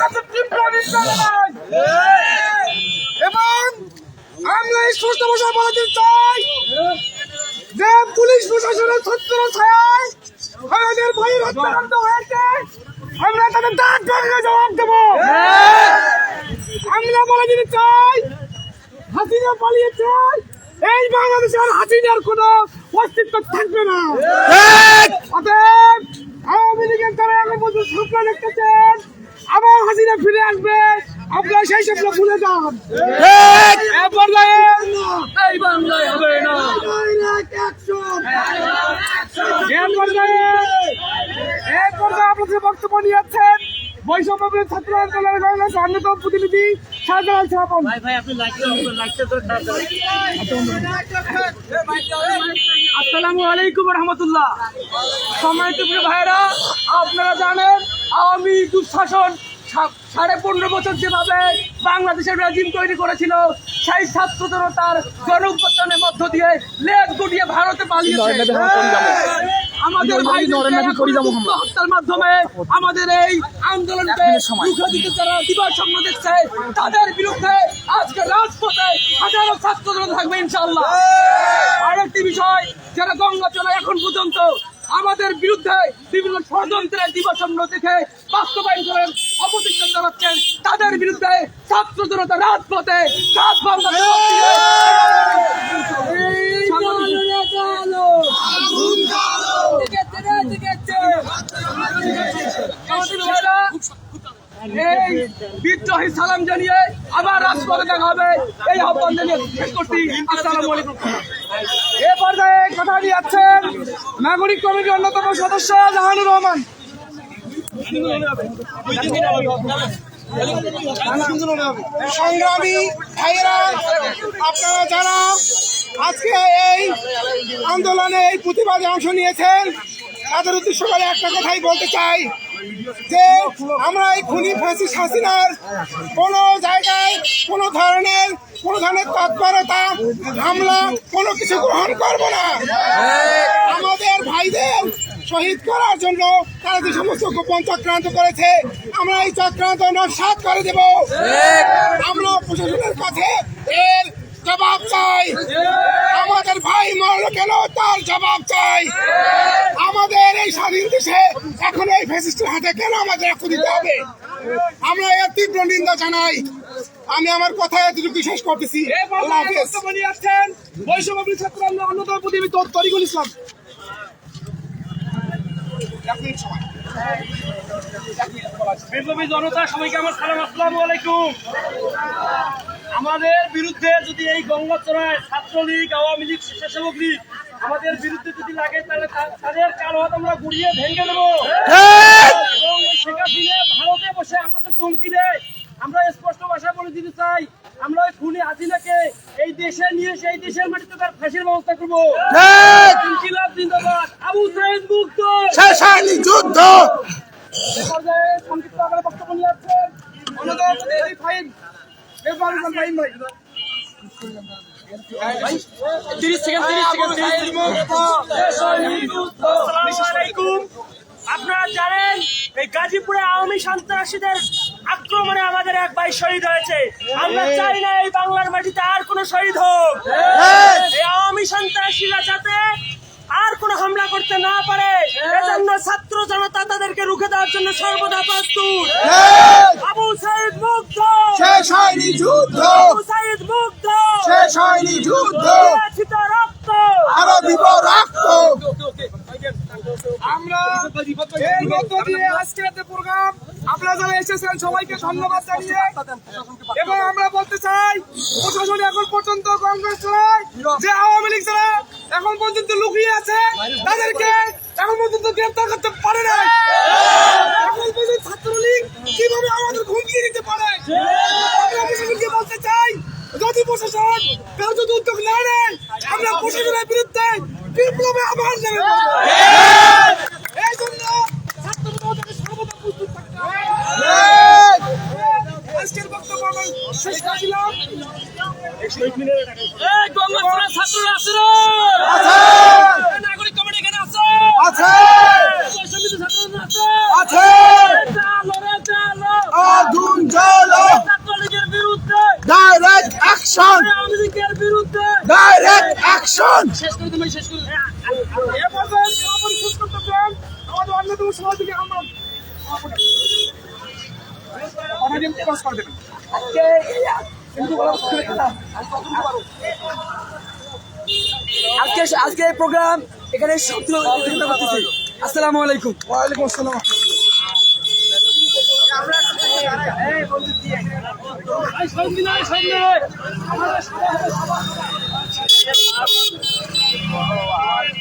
কাছে তীব্র নিন্দা জানাই এবং আমরা এই সুস্থ ভাষায় বলে দিতে চাই। যে পুলিশ প্রশাসনের ছত্র ছায় আমাদের ভাইয়ের হত্যাকাণ্ড হয়েছে আমরা তাদের দাঁত ভাঙলে জবাব দেবো। আমরা বলে দিতে চাই হাসিনা পালিয়েছে এই বাংলাদেশে আর হাসিনার কোনো অস্তিত্ব থাকবে না। অতএব আওয়ামী লীগের তারা এখন পর্যন্ত স্বপ্ন দেখতেছেন আসবে। আপনারা সেই স্বপ্ন ভুলে যান। এই বাংলায় হবে না। আপনাদের বক্তব্য বৈষম্য ছাত্র আন্দোলনের অন্যতম প্রতিনিধি শাহজালাল সাহাপন আসসালামু আলাইকুম রহমতুল্লাহ। ভাইরা আপনারা জানেন আওয়ামী দুঃশাসন সাড়ে পনেরো বছর যেভাবে বাংলাদেশের রেজিম তৈরি করেছিল সেই ছাত্র জনতার গণ উত্থানের মধ্য দিয়ে লেজ গুটিয়ে ভারতে পালিয়েছে। আমাদের হত্যার মাধ্যমে আমাদের এই আন্দোলনকে রুখে দিতে যারা দিবার স্বপ্ন দেখছে তাদের বিরুদ্ধে আজকে রাজপথে হাজারো ছাত্র জনতা থাকবে ইনশাল্লাহ আরেকটি বিষয় যারা গঙ্গা চলে এখন পর্যন্ত আমাদের বিরুদ্ধে বিভিন্ন ষড়যন্ত্রের দিবাস্বপ্ন দেখে বাস্তবায়ন করেন অপচিত চালাচ্ছেন। তাদের বিরুদ্ধে ছাত্র জনতা রাজপথে বাংলা এই বিদ্রোহী সালাম জানিয়ে আবার রাজপথে দেখা হবে। এই আহ্বান জানিয়ে করছি। আসসালামু এ পর্যায়ে কথা দিয়েছেন নাগরিক কমিটির অন্যতম সদস্য জাহানুর রহমান। সংগ্রামী ভাইয়েরা, আপনারা যারা আজকে এই আন্দোলনে এই প্রতিবাদে অংশ নিয়েছেন, তাদের উদ্দেশ্য করে একটা কথাই বলতে চাই। যে আমরা এই খুনি ফাঁসি হাসিনার কোনো জায়গায় কোনো ধরনের কোনো ধরনের তৎপরতা, হামলা, কোনো কিছু গ্রহণ করব না। আমাদের ভাইদের শহীদ করার জন্য তারা যে সমস্ত গোপন চক্রান্ত করেছে, আমরা এই চক্রান্ত নস্বাত করে দেব। আমরা প্রশাসনের কাছে এর জবাব চাই। আমাদের ভাই মরল কেন? তার জবাব চাই। আমাদের এই স্বাধীন দেশে এখন এই ফেসিস্টের হাতে কেন আমাদের রক্ত দিতে হবে? আমরা এর তীব্র নিন্দা জানাই। আমি আমার কথা এতটুকু শেষ করতেছি। বৈষম্য ছাত্র অন্যতম তরিকুল ইসলাম। বিপ্লবী জনতা সবাইকে আমার সালাম। আসসালামু আলাইকুম। আমাদের বিরুদ্ধে যদি এই গঙ্গাচড়ায় ছাত্রলীগ আওয়ামী লীগ স্বেচ্ছাসেবক লীগ আমাদের বিরুদ্ধে যদি লাগে তাহলে তাদের কাল হাত আমরা গুড়িয়ে ভেঙে দেবো। হ্যাঁ! এবং সেটা দিয়ে ভারতে বসে আমাদেরকে হুমকি দেয়। আমরা স্পষ্ট ভাষা বলে দিতে চাই আমরা ওই খুনি হাসিনাকে এই দেশে নিয়ে সেই দেশের মাটিতে তার ফাঁসির ব্যবস্থা করব। হ্যাঁ! ইনকিলাব জিন্দাবাদ আবু সাইদ মুক্ত। যুদ্ধ! পর্যায়ে সংক্ষিপ্ত আকারে বক্তব্য নিয়ে আসছেন অনুদান ফাইন ভাই। আপনারা জানেন এই গাজীপুরে আওয়ামী সন্ত্রাসীদের আক্রমণে আমাদের এক ভাই শহীদ হয়েছে। আমরা চাই না এই বাংলার মাটিতে আর কোনো শহীদ হোক। এই আওয়ামী সন্ত্রাসীরা যাতে আর কোনো হামলা করতে না পারে এজন্য ছাত্র জনতা তাদেরকে রুখে দেওয়ার জন্য সর্বদা প্রস্তুত। আবু সাইদ মুগ্ধ। আবু সাইদ মুগ্ধ। শেষ হয়নি যুদ্ধ আরও দিব রক্ত। আমরা এর মধ্য দিয়ে আজকের যে প্রোগ্রাম। আপনারা যারা এসেছেন সবাইকে ধন্যবাদ জানিয়ে এবং আমরা বলতে চাই প্রশাসন এখন পর্যন্ত কংগ্রেস চালায়। যে আওয়ামী লীগ যারা এখন পর্যন্ত লুকিয়ে আছে তাদেরকে এখন পর্যন্ত গ্রেপ্তার করতে পারে না এখন পর্যন্ত ছাত্রলীগ কীভাবে আমাদের হুমকি দিতে পারে আমরা প্রশাসনকে বলতে চাই যদি প্রশাসন কেউ যদি উদ্যোগ না নেন আমরা প্রশাসনের বিরুদ্ধে বিপ্লবে আবার নেমে এই জন্য সর্বদা প্রস্তুত থাকতে আজকের বক্তব্য আমার শেষ করছিলাম। ছাত্ররা আছে রে! এই নাগরিক কমিটি এখানে আছে আছে সমিতি ছাত্ররা আছে আছে চালো রে চালো আ অ্যাকশন শেষ করে তুমি শেষ করে এ শেষ করতেছেন আমাদের অন্যতম আমরা অনেকদিন ক্রস করে দেবেন। আজকে আজকে আজকে এই প্রোগ্রাম এখানে সমাপ্ত করতেছি। আসসালামু আলাইকুম। ওয়ালাইকুম আসসালাম। Thank you.